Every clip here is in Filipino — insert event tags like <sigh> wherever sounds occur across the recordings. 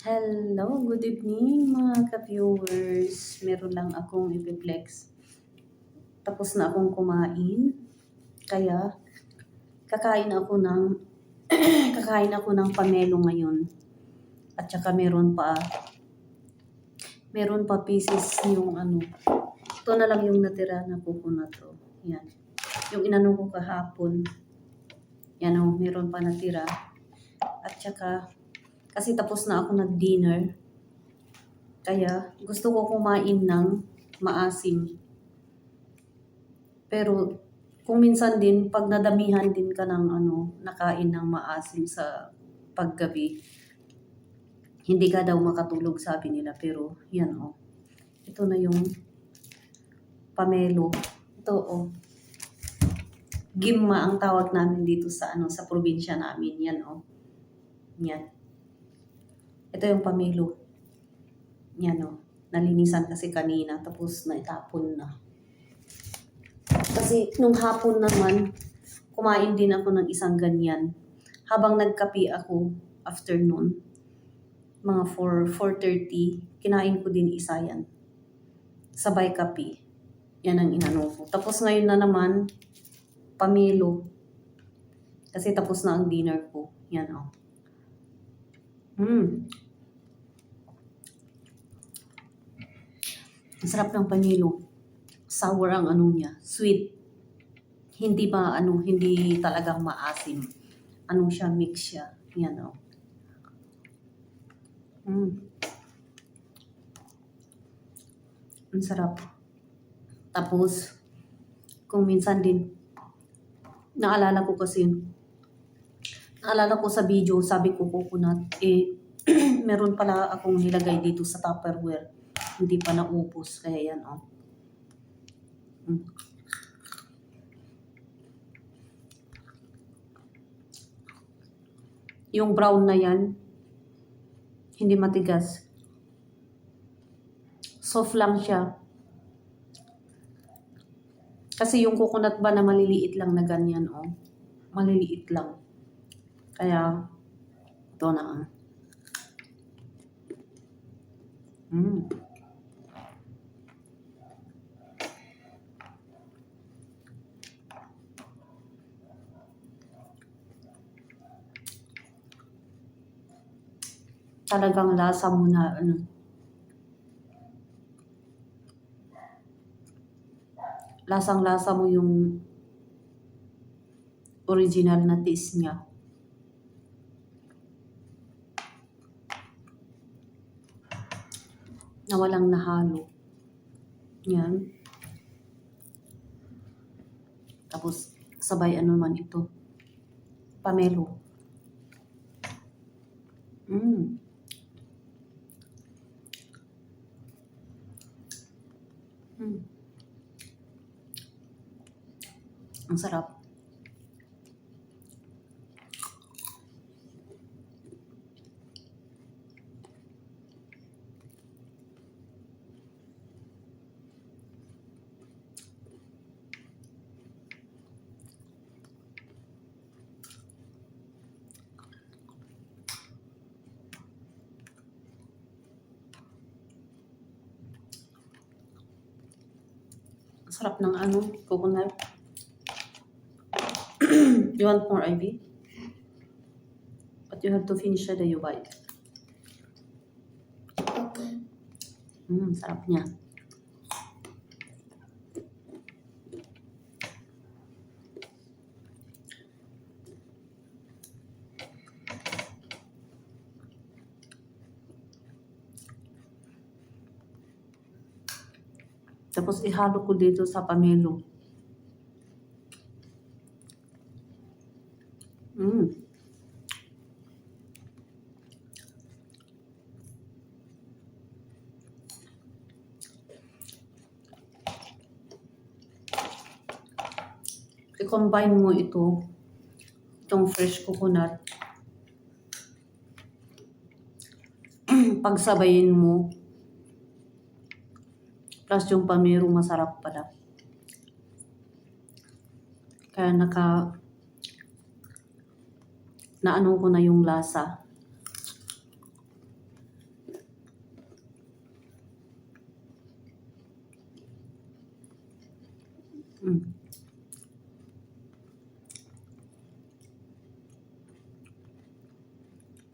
Hello, good evening mga ka-viewers. Meron lang akong ipiplex. Tapos na akong kumain. Kaya, kakain ako ng <clears throat> kakain ako ng pamelo ngayon. At saka meron pa meron pa pieces yung ano. Ito na lang yung natira na coconut. Oh. Yan. Yung inano ko kahapon. Yan o, meron pa natira. At saka, kasi tapos na ako nag-dinner. Kaya gusto ko kumain ng maasim. Pero kung minsan din, pag nadamihan din ka ng ano, nakain ng maasim sa paggabi, hindi ka daw makatulog sabi nila. Pero yan o. Ito na yung pamelo. Ito o. Gimma ang tawag namin dito sa ano sa probinsya namin. Yan o. Yan. Ito yung pamilo. Yan o. Nalinisan kasi kanina tapos naitapon na. Kasi nung hapon naman, kumain din ako ng isang ganyan. Habang nagkapi ako afternoon, mga 4, 4.30, kinain ko din isa yan. Sabay kapi. Yan ang inano ko. Tapos ngayon na naman, pamilo. Kasi tapos na ang dinner ko. Yan o. Mm. Sarap ng panilo. Sour ang ano niya. Sweet. Hindi ba ano, hindi talagang maasim. Ano siya, mix siya. Yan o. Mm. Ang sarap. Tapos, kung minsan din, naalala ko kasi, naalala ko sa video, sabi ko coconut, eh, <clears throat> meron pala akong nilagay dito sa Tupperware. Hindi pa naubos, kaya yan, oh. Mm. Yung brown na yan, hindi matigas. Soft lang siya. Kasi yung coconut ba na maliliit lang na ganyan, oh. Maliliit lang. Kaya, ito na, ah. Mm. Talagang lasa mo na, ano, lasang-lasa mo yung original na taste niya. Na walang nahalo. Yan. Tapos, sabay ano man ito. Pamelo. Mm. Mm. Ang sarap. Ang sarap ng ano, coconut. <clears throat> you want more, Ivy? But you have to finish the you bite. Okay. Mm, sarap niya. Tapos ihalo ko dito sa pamelo. Mm. I-combine mo ito, itong fresh coconut. <clears throat> Pagsabayin mo, Plus yung pamiro masarap pala. Kaya naka naano ko na yung lasa. Mm.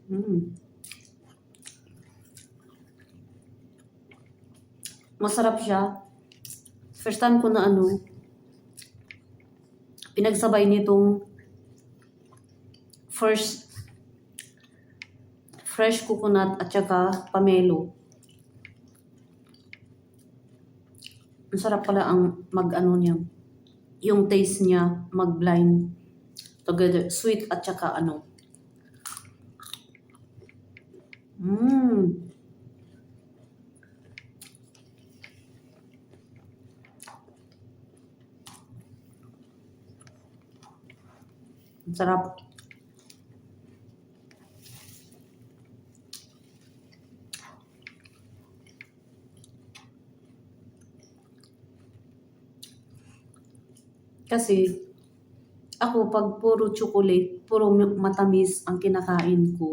Mm. Masarap siya. First time ko na ano, pinagsabay nitong first fresh coconut at saka pamelo. Ang sarap pala ang mag-ano niya. Yung taste niya mag-blind together. Sweet at saka ano. Mmm. Ang sarap. Kasi, ako pag puro chocolate, puro mi- matamis ang kinakain ko.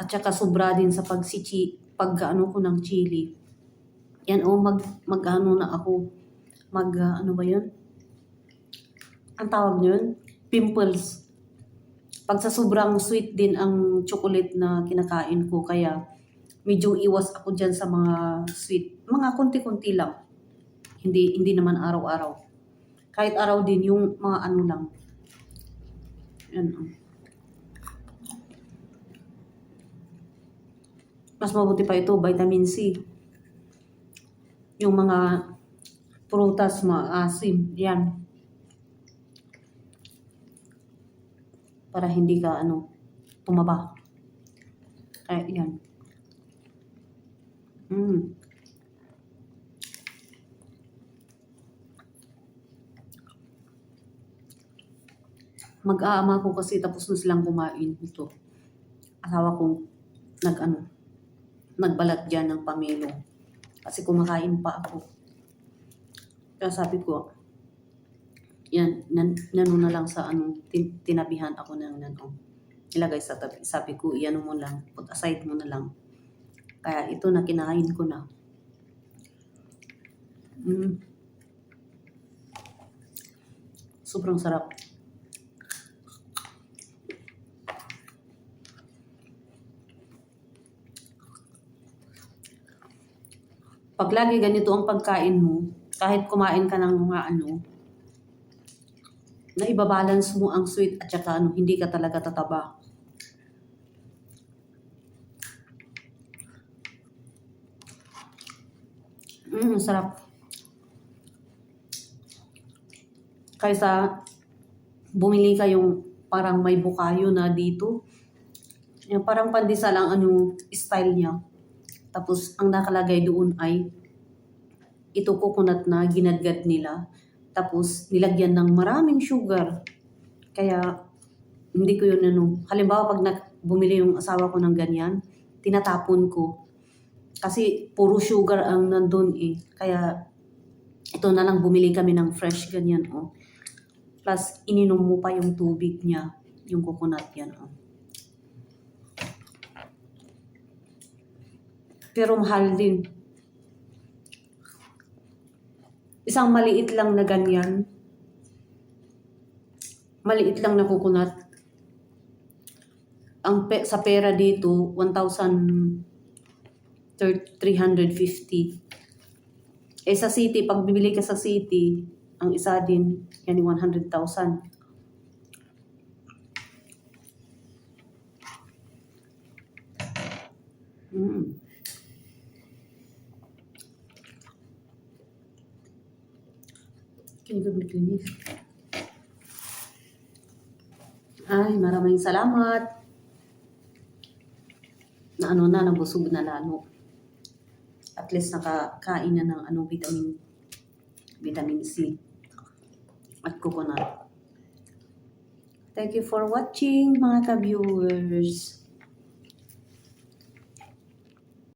At saka sobra din sa pagsichi, pag ano ko ng chili. Yan o, mag, mag ano na ako. Mag, ah, ano ba yun? Ang tawag yun? Pimples. Pag sa sobrang sweet din ang chocolate na kinakain ko, kaya medyo iwas ako dyan sa mga sweet. Mga konti-konti lang. Hindi, hindi naman araw-araw. Kahit araw din, yung mga ano lang. Yan. oh. Mas mabuti pa ito, vitamin C. Yung mga prutas, mga asim. Yan. Para hindi ka, ano, tumaba. Kaya, yan. Mm. Mag-aama ko kasi tapos na silang kumain ito. Asawa ko nag ano, nagbalat dyan ng pamelo. Kasi kumakain pa ako. Kaya sabi ko, yan, nan, nano na lang sa ano, tin, tinabihan ako ng nano. Ilagay sa tabi. Sabi ko, iyan mo lang, put aside mo na lang. Kaya ito na kinain ko na. Mm. Sobrang sarap. Pag lagi ganito ang pagkain mo, kahit kumain ka ng mga ano, na ibabalance mo ang sweet at saka ano, hindi ka talaga tataba. Mm, sarap. Kaysa bumili ka yung parang may bukayo na dito. Yung parang pandesal ang ano, style niya. Tapos, ang nakalagay doon ay ito coconut na ginadgad nila. Tapos, nilagyan ng maraming sugar. Kaya, hindi ko yun ano. Halimbawa, pag na, bumili yung asawa ko ng ganyan, tinatapon ko. Kasi, puro sugar ang nandun eh. Kaya, ito na lang bumili kami ng fresh ganyan oh. Plus, ininom mo pa yung tubig niya. Yung coconut yan oh. Pero mahal din. Isang maliit lang na ganyan. Maliit lang na coconut. Ang pe- sa pera dito, 1,350. Eh sa city, pag bibili ka sa city, ang isa din, yan yung 100,000. Mm. Kinikilig-linis. Ay, maraming salamat. Na ano na, nabusog na lalo. At least nakakain na ng ano, vitamin vitamin C at coconut. Thank you for watching mga ka-viewers.